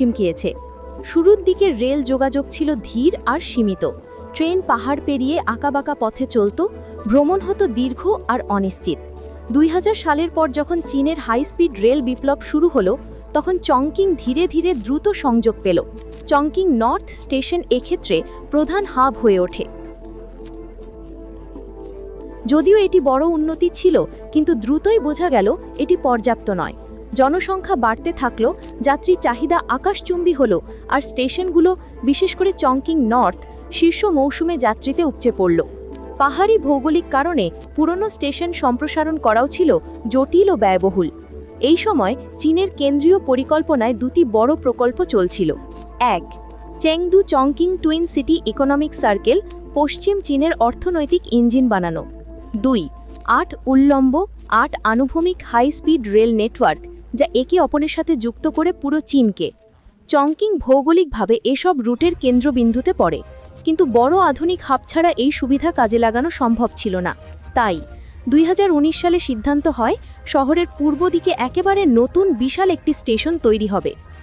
চিমকিয়েছে শুরুর দিকে রেল যোগাযোগ ছিল ধীর আর সীমিত। ট্রেন পাহাড় পেরিয়ে আঁকাবাঁকা পথে চলত, ভ্রমণ হতো দীর্ঘ আর অনিশ্চিত। দুই হাজার সালের পর যখন চীনের হাই স্পিড রেল বিপ্লব শুরু হলো, তখন চংকিং ধীরে ধীরে দ্রুত সংযোগ পেল। চংকিং নর্থ স্টেশন এক্ষেত্রে প্রধান হাব হয়ে ওঠে। যদিও এটি বড় উন্নতি ছিল, কিন্তু দ্রুতই বোঝা গেল এটি পর্যাপ্ত নয়। জনসংখ্যা বাড়তে থাকল, যাত্রী চাহিদা আকাশচুম্বী হলো, আর স্টেশনগুলো, বিশেষ করে চংকিং নর্থ, শীর্ষ মৌসুমে যাত্রীতে উপচে পড়ল। পাহাড়ি ভৌগোলিক কারণে পুরনো স্টেশন সম্প্রসারণ করাও ছিল জটিল ও ব্যয়বহুল। এই সময় চীনের কেন্দ্রীয় পরিকল্পনায় দুটি বড় প্রকল্প চলছিল। এক, Chengdu Chongqing twin city economic circle, পশ্চিম চীনের অর্থনৈতিক ইঞ্জিন বানানো। দুই, আট উল্লম্ব, আট আনুভূমিক হাই স্পিড রেল নেটওয়ার্ক যা একে অপরের সাথে যুক্ত করে পুরো চীনকে। চংকিং ভৌগোলিকভাবে এসব রুটের কেন্দ্রবিন্দুতে পড়ে, কিন্তু বড় আধুনিক হাব ছাড়া এই সুবিধা কাজে লাগানো সম্ভব ছিল না। তাই, দুই হাজার উনিশ সালে সিদ্ধান্ত হয়, শহরের পূর্ব দিকে একেবারে নতুন বিশাল একটি স্টেশন তৈরি হবে।